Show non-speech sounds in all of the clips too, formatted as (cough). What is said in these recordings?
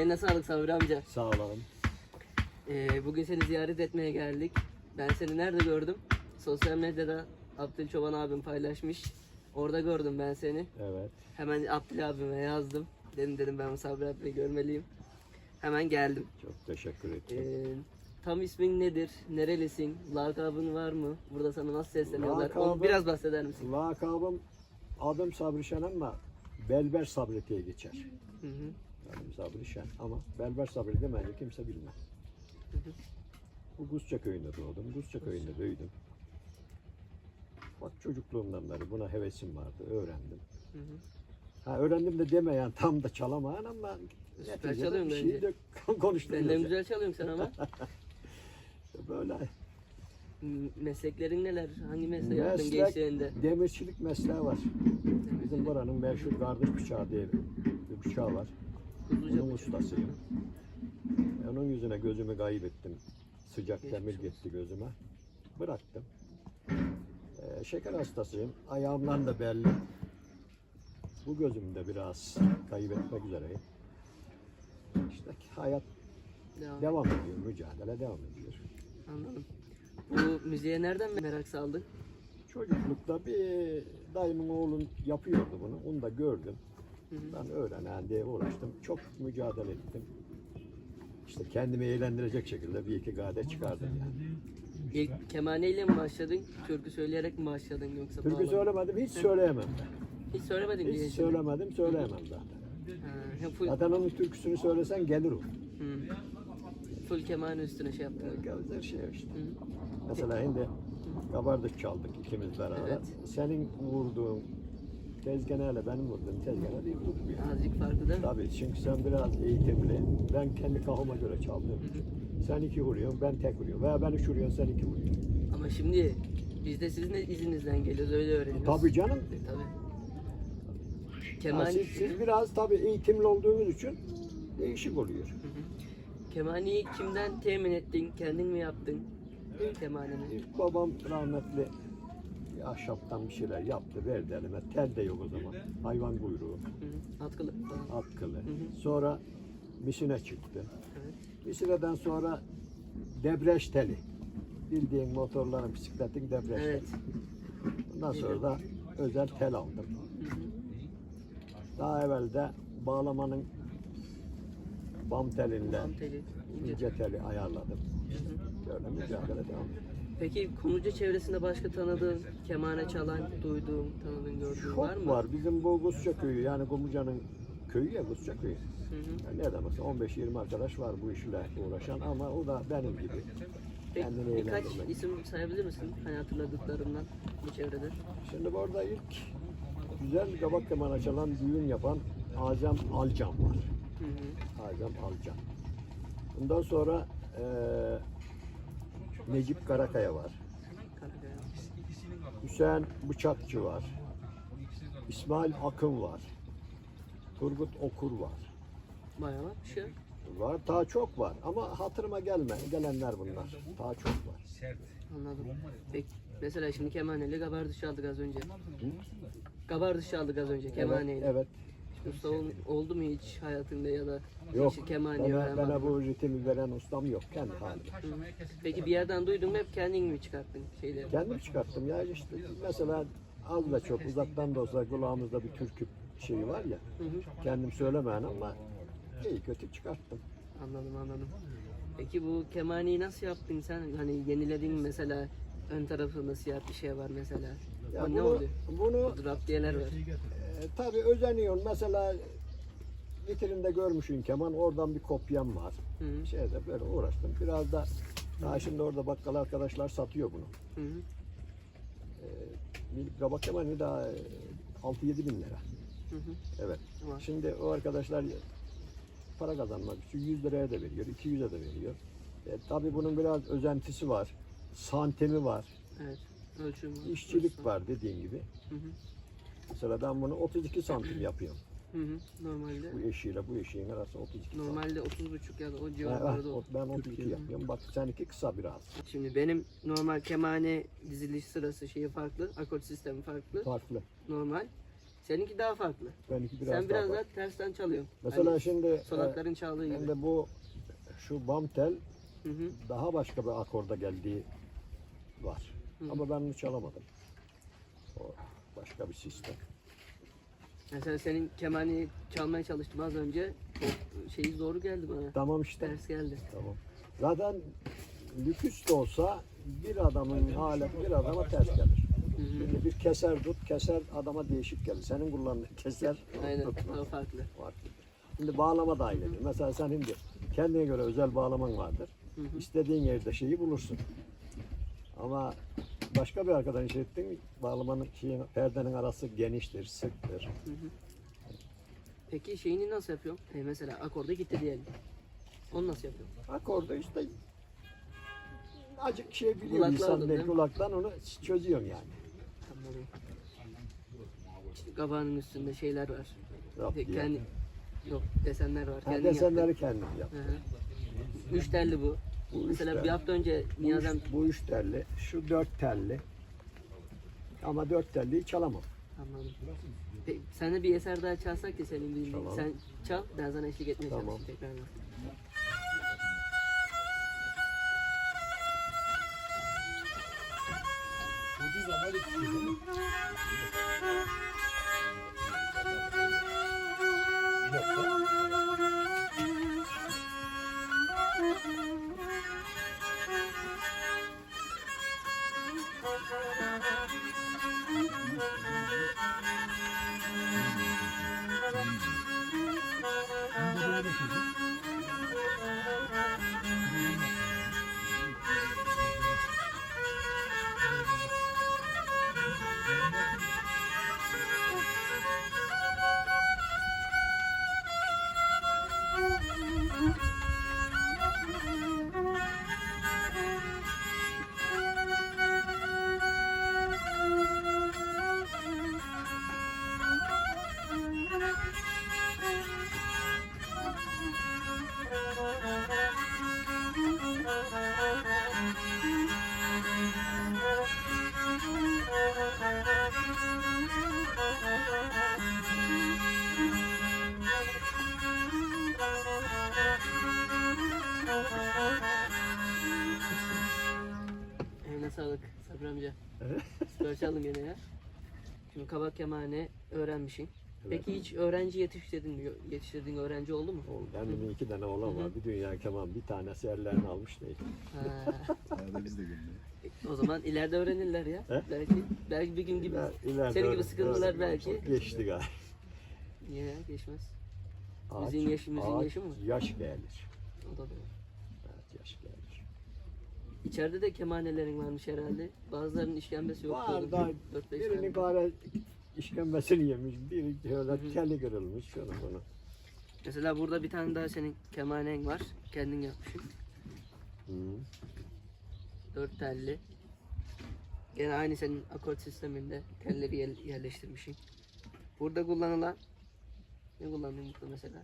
Eline sağlık Sabri amca. Sağ olun. Ee, bugün seni ziyaret etmeye geldik. Ben seni nerede gördüm? Sosyal medyada Abdül Çoban abim paylaşmış. Orada gördüm ben seni. Evet. Hemen Abdül abime yazdım. Dedim dedim ben Sabri abiyi görmeliyim. Hemen geldim. Çok teşekkür ettim. Ee, tam ismin nedir? Nerelisin? Lakabın var mı? Burada sana nasıl sesleniyorlar? Onu Lakabım- biraz bahseder misin? Lakabım adım Sabri Şen ama Belber Sabri diye geçer. Hı hı. Adım Sabri Şen ama Belber Sabri demeyince kimse bilmez. Hı hı. Bu Gusça köyünde doğdum. Gusça köyünde büyüdüm. Bak çocukluğumdan beri buna hevesim vardı. Öğrendim. Hı hı. Ha öğrendim de demeyen tam da çalamayan ama Süper çalıyorsun bir şey de konuşturuyoruz. Benden güzel çalıyorsun sen ama. (laughs) Böyle Mesleklerin neler? Hangi mesleği yaptın Meslek- gençliğinde? demirçilik mesleği var. Bizim buranın meşhur kardeş bıçağı diye bir bıçağı var. Kuzuca Onun ustasıyım. Onun yüzüne gözümü kaybettim. Sıcak Geçmiş demir olsun. gitti gözüme. Bıraktım. Ee, şeker hastasıyım. Ayağımdan da belli. Bu gözümde biraz kaybetmek üzereyim. İşte hayat Devam. devam ediyor, mücadele devam ediyor. Anladım. Bu müziğe nereden merak saldın? Çocuklukta bir dayımın oğlun yapıyordu bunu. Onu da gördüm. Ben öğrenen diye uğraştım. Çok mücadele ettim. İşte kendimi eğlendirecek şekilde bir iki gade çıkardım yani. İlk kemaneyle mi başladın? Türkü söyleyerek mi başladın yoksa Türkü bağlama? söylemedim, hiç söyleyemem ben. Hiç söylemedin diye. Hiç söylemedim, söyleyemem zaten. Ha, full, Zaten onun türküsünü söylesen gelir o. hı. full kemane üstüne şey yaptın. Güzel şey işte. Hı. Mesela şimdi kabardık çaldık ikimiz beraber. Evet. Senin vurduğun tezgahıyla benim vurduğum tezgahı değil tutmuyor. Azıcık farklı değil mi? Tabii çünkü sen biraz eğitimli. Ben kendi kafama göre çaldım. Sen iki vuruyorsun, ben tek vuruyorum. Veya ben üç vuruyorum, sen iki vuruyorsun. Ama şimdi biz de sizin izinizden geliyoruz öyle öğreniyoruz. Tabii canım. Tabii. Ha, Keman, siz, siz biraz tabii eğitimli olduğunuz için değişik oluyor. kemaniyi kimden temin ettin? Kendin mi yaptın? Kemanini. İlk babam rahmetli bir ahşaptan bir şeyler yaptı, verdi elime. Tel de yok o zaman. Hayvan kuyruğu, Hı. Atkılı falan. atkılı. Sonra misine çıktı. Evet. Misineden sonra debreş teli. Bildiğin motorların, bisikletin debreş Evet. teli. Ondan sonra da özel tel aldım. Daha evvel de bağlamanın bam telinle Tam teli, ince. teli ayarladım. Böyle mücadele devam. Peki Konucu çevresinde başka tanıdığın, kemane çalan, duyduğun, tanıdığın, gördüğün Çok var var, mı? Bizim bu Gusça köyü yani Gumuca'nın köyü ya Gusça köyü. Hı hı. Yani ne demek 15-20 arkadaş var bu işle uğraşan ama o da benim gibi. Peki, Kendini birkaç eğlendirmek. isim sayabilir misin? Hani hatırladıklarından bu çevrede. Şimdi burada ilk güzel kabak kemanı çalan düğün yapan Azem Alcan var. Hı hı. Azem Alcan. Bundan sonra eee Necip Karakaya var. Hüseyin Bıçakçı var. İsmail Akın var. Turgut Okur var. Bayağı var bir şey. Var, daha çok var ama hatırıma gelme, gelenler bunlar. Daha çok var. Anladım. Peki mesela şimdi kemaneyle gabardışı aldık az önce. Gabardışı aldık az önce kemaneyle. Evet, Usta ol- oldu mu hiç hayatında ya da Yok. hiç öğren Bana, bana bu ritmi veren ustam yok, kendi halim. Peki bir yerden duydun mu hep kendin mi çıkarttın şeyleri? Kendim çıkarttım ya işte mesela az da çok uzaktan da olsa kulağımızda bir türkü şeyi var ya. Hı hı. Kendim söylemeyen ama iyi kötü çıkarttım. Anladım anladım. Peki bu kemaneyi nasıl yaptın sen? Hani yeniledin mi mesela ön tarafında siyah bir şey var mesela. Ya o ne bunu, oluyor? bunu Raptiyeler var. E, tabii özeniyorsun. Mesela vitrinde görmüşsün keman oradan bir kopyam var. Hı. Şeyde böyle uğraştım. Biraz da daha şimdi orada bakkal arkadaşlar satıyor bunu. Hı hı. Bir kabak kemanı da e, 6-7 bin lira. Hı hı. Evet. Var. Şimdi o arkadaşlar para kazanmak için 100 liraya da veriyor, 200'e de veriyor. E, tabii bunun biraz özentisi var. Santimi var. Evet. Ölçüm var. işçilik var dediğin gibi. Hı hı. Mesela ben bunu 32 santim yapıyorum. Hı hı. Normalde Bu eşiğiyle bu eşiğin arası 32 santim. normalde 30,5 ya da o civarlarda ben 32 Türkiye'de. yapıyorum. Bak seninki kısa biraz. Şimdi benim normal kemane diziliş sırası şeyi farklı, akort sistemi farklı, Farklı. normal. Seninki daha farklı. Benimki biraz Sen biraz daha daha tersten çalıyorsun. Mesela Hani şimdi e, solakların çaldığı gibi. şimdi bu şu bam tel Hı hı. daha başka bir akorda geldiği var. Ama ben onu çalamadım. O başka bir sistem. Mesela senin kemani çalmaya çalıştım az önce. Çok şeyi zor geldi bana. Tamam işte. Ters geldi. Tamam. Zaten lüküs de olsa bir adamın aleti bir adama ters gelir. Hı hı. Şimdi bir keser tut, keser adama değişik gelir. Senin kullandığın keser Aynen. O farklı. var. Şimdi bağlama da aynı. Mesela sen şimdi kendine göre özel bağlaman vardır. Hı hı. İstediğin yerde şeyi bulursun. Ama başka bir arkadan iş ettin, bağlamanın şeyin, perdenin arası geniştir, sıktır. Hı hı. Peki şeyini nasıl yapıyorsun? E mesela akorda gitti diyelim. Onu nasıl yapıyorsun? Akorda işte acık şey biliyor Kulakla insan aldın değil, değil mi? kulaktan onu çözüyorsun yani. Anladım. İşte üstünde şeyler var. Diye. kendi yok desenler var. Ha, Kendin desenleri kendim yap. Hı hı. Üç telli bu. Bu Mesela bir hafta önce Bu, Niyazem bu üç telli, şu dört telli. Ama dört telliyi çalamam. Anladım. Peki, sen de bir eser daha çalsak ki senin bildiğin. Tamam. Sen çal, ben sana eşlik etmeye Tamam. çalışayım tekrardan. Eline Sabri amca. Çaldın gene ya. Şimdi kabak kemane öğrenmişsin. Peki hiç öğrenci yetiştirdin mi? Yetiştirdiğin öğrenci oldu mu? Oğlum, Benim iki tane oğlan var. Bir dünya keman, bir tanesi ellerini almış değil. Ha, (laughs) Arada biz de gönderelim. o zaman ileride öğrenirler ya. He? Belki belki bir gün gibi. İler- Senin gibi öyle- belki. Geçti galiba. Niye ya geçmez? Ağaç- Müziğin yaşı- müziğin ağaç yaşı mı? Yaş gelir. O da doğru. İçeride de kemanelerin varmış herhalde. Bazılarının işkembesi yok. Var da 4-5 birinin tane. bari işkembesini yemiş, biri şöyle keli kırılmış, şunu bunu. Mesela burada bir tane daha senin kemanen var. Kendin yapmışsın. Hı. Dört telli. Gene aynı senin akort sisteminde telleri yer- yerleştirmişsin. Burada kullanılan ne kullandın burada mesela?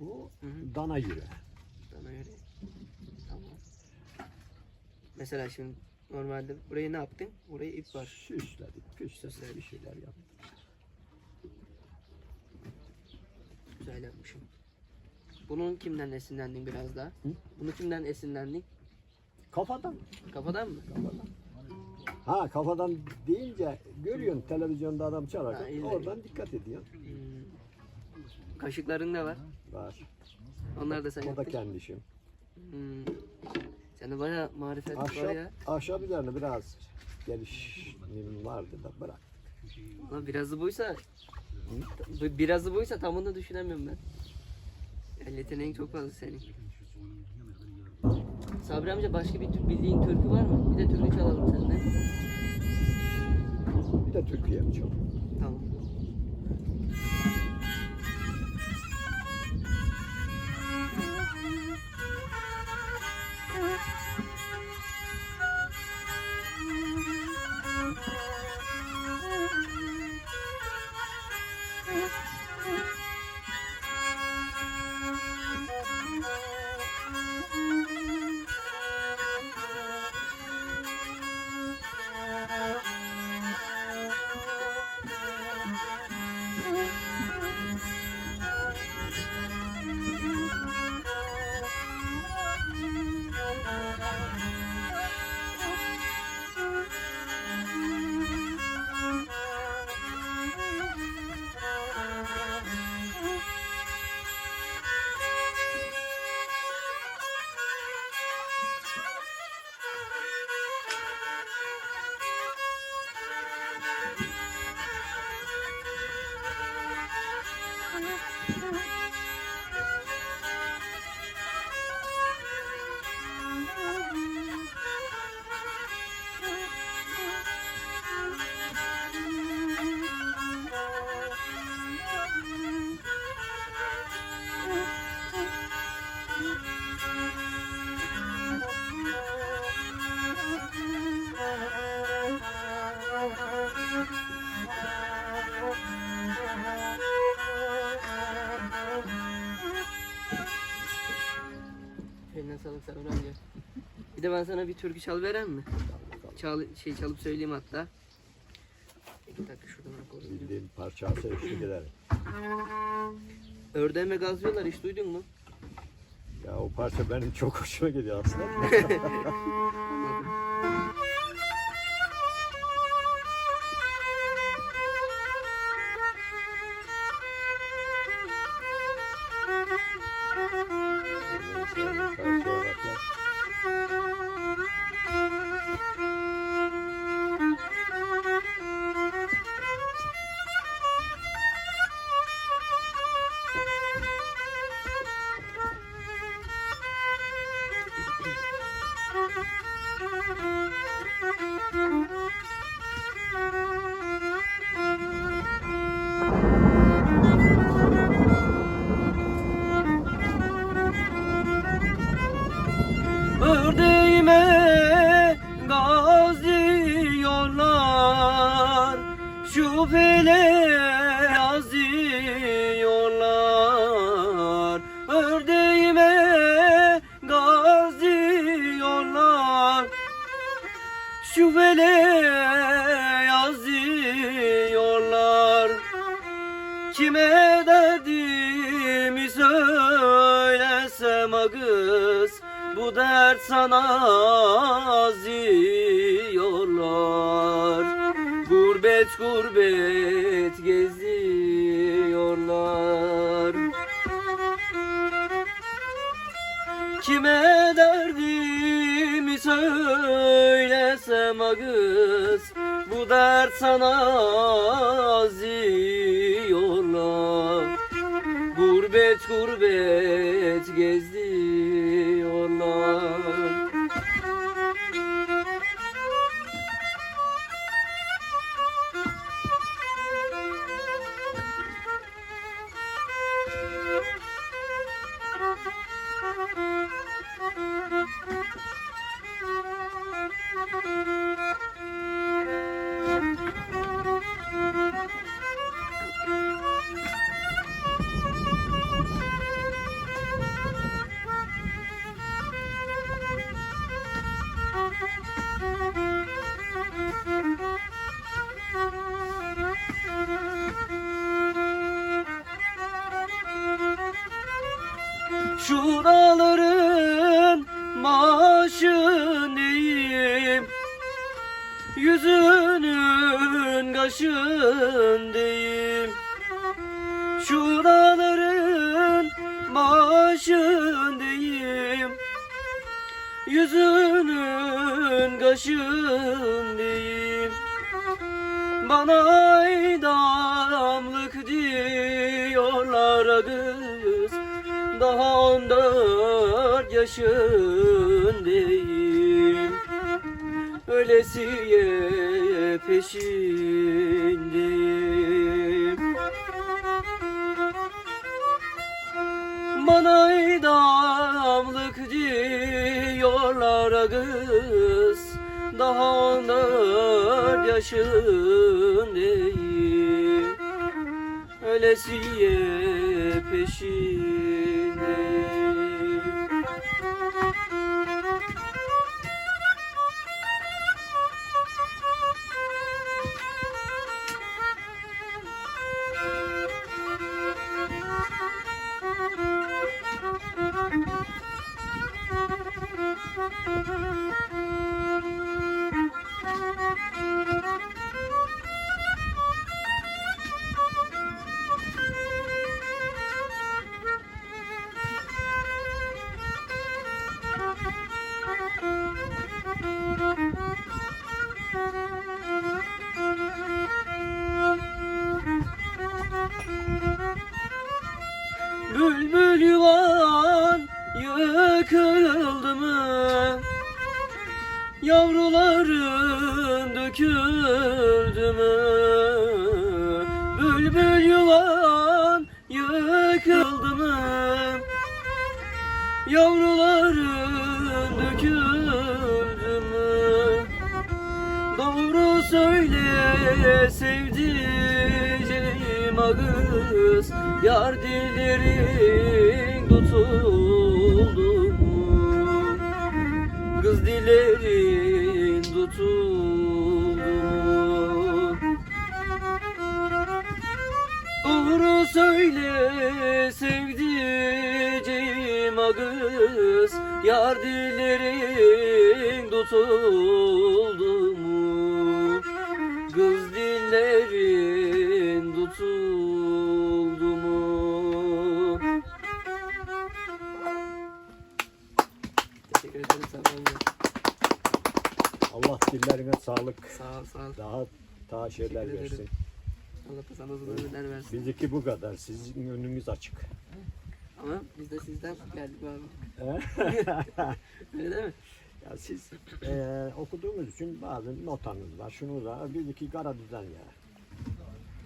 Bu Hı hı. dana yüreği. Bana göre. Mesela şimdi normalde buraya ne yaptın? Buraya ip var. Süsledik, püsledik, bir şeyler yaptık. Güzel yapmışım. Bunun kimden esinlendin biraz daha? Hı? Bunu kimden esinlendin? Kafadan. Kafadan mı? Kafadan. Ha kafadan deyince görüyorsun televizyonda adam çalarken Ha, oradan dikkat ediyorsun. Hmm. Kaşıkların ne var? Var. Onlar da sen O da yaptın. kendi işim. Hmm. Sende bayağı marifet var Ahşap, ya. ahşap üzerine biraz gelişim vardı da bırak. Ama birazı buysa bu- birazı buysa tamını düşünemiyorum ben. Yani yeteneğin çok fazla senin. Sabri amca başka bir tür bildiğin türkü var mı? Bir de türkü çalalım seninle. Bir de Türkiye çok. Tamam. Ben sana bir türkü çal veren mi? Çal, şey çalıp söyleyeyim hatta. İki dakika şuradan akordu. Bildiğin parçası eşlik eder. Ördeğime gazlıyorlar hiç duydun mu? Ya o parça benim çok hoşuma gidiyor aslında. (laughs) Şüphele yazıyorlar. Ördeğime gaz diyorlar yazıyorlar. Kime derdimi söylesem a kız Bu dert sana ziyorlar Gurbet geziyorlar. Kime derdimi söylesem a kız Bu dert sana ziyorlar. Gurbet gurbet Yüzünün kaşındayım Şu dağların başındayım Yüzünün kaşındayım Bana idamlık diyorlar kız. Daha on dört yaşındayım Ölesiye peşindeyim. Bana idamlık diyorlar kız Daha on dört yaşındayım Ölesiye peşindeyim Yavruların döküldü mü? Bülbül yuvan yıkıldı mı? Yavruların döküldü mü? Doğru söyle sevdiceğim ağız Yar dillerin tutuldu ellerin tutuldu mu? Söyle sevdiceğim ağız Yar dillerin tutuldu dillerine sağlık. Sağ ol sağ ol. Daha daha şeyler Teşekkür ederim. versin. Allah sana uzun ömürler versin. Bizdeki bu kadar. Sizin önünüz açık. Ama biz de sizden geldik abi. (laughs) Öyle değil mi? ya siz eee okuduğunuz için bazı notanız var. Şunu da bizdeki kara düzen ya.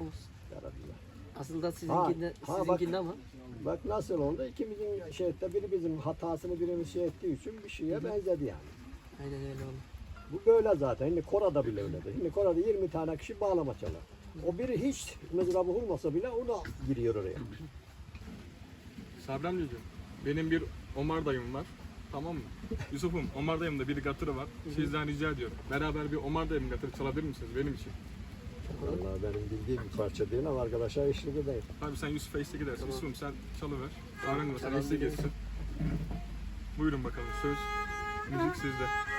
Olsun. Kara düzen. Aslında sizinkinde, ha, sizinkinde ama Bak nasıl oldu? İkimizin şey etti, biri bizim hatasını birimiz şey ettiği için bir şeye benzedi yani. aynen öyle oldu. Bu böyle zaten. Şimdi Korada bile öyledir. Şimdi Korada 20 tane kişi bağlama çalar. O biri hiç mızrabı olmasa bile o da giriyor oraya. Sabri amcacığım, benim bir Omar dayım var. Tamam mı? Yusuf'um, Omar dayımda bir gatırı var. Sizden rica ediyorum. Beraber bir Omar dayım gatırı çalabilir misiniz benim için? Vallahi benim bildiğim bir parça değil ama arkadaşlar eşlik edeyim. Abi sen Yusuf'a eşlik edersin. Tamam. Yusuf'um sen çalıver. Öğrenme sen eşlik etsin. Buyurun bakalım söz. Müzik sizde.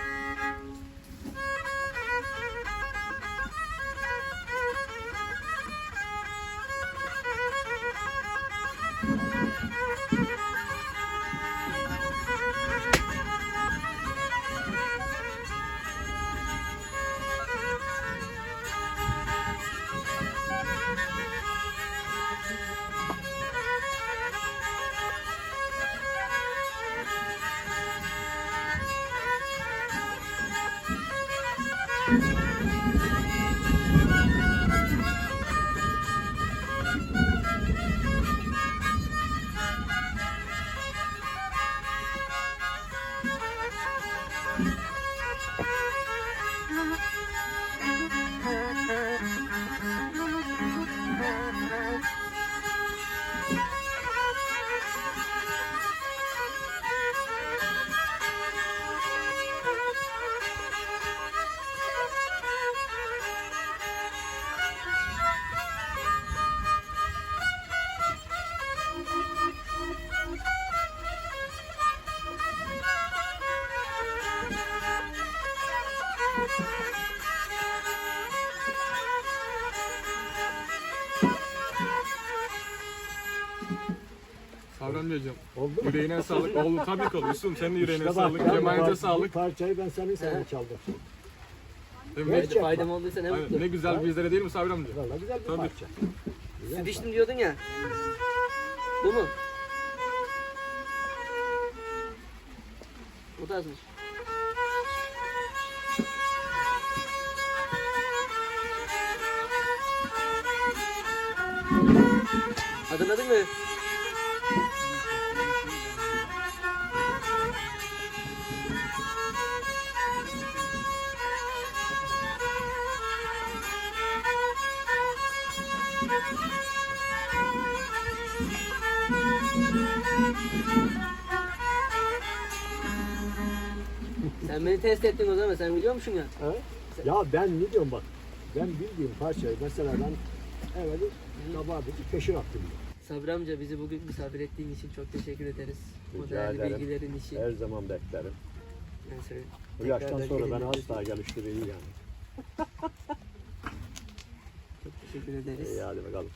Amcacığım, Oldu mu? yüreğine sağlık. (laughs) Oldu tabii. Yusuf'um senin de yüreğine İşte bak sağlık. ya, Cemal'e bu sağlık. parçayı ben senin sana çaldım. Değil mi? Neydi Gerçek faydam olduysa ne Aynen, mutlu. Ne güzel bizlere değil mi Sabri amca? Valla güzel bir Tabii. parça. Güzel Süt içtim diyordun ya. Bu mu? Bu da azmış. Hatırladın mı? Beni test ettin o zaman sen biliyor musun ya? He? Ya ben ne diyorum bak. Ben bildiğim parçayı mesela ben evet tabağı bir peşin attım. Sabri amca bizi bugün misafir ettiğin için çok teşekkür ederiz. O Rica değerli ederim. bilgilerin için. Her zaman beklerim. Ben. Bu yaştan sonra gelin. beni asla geliştiriyor yani. Çok teşekkür ederiz. İyi hadi bakalım.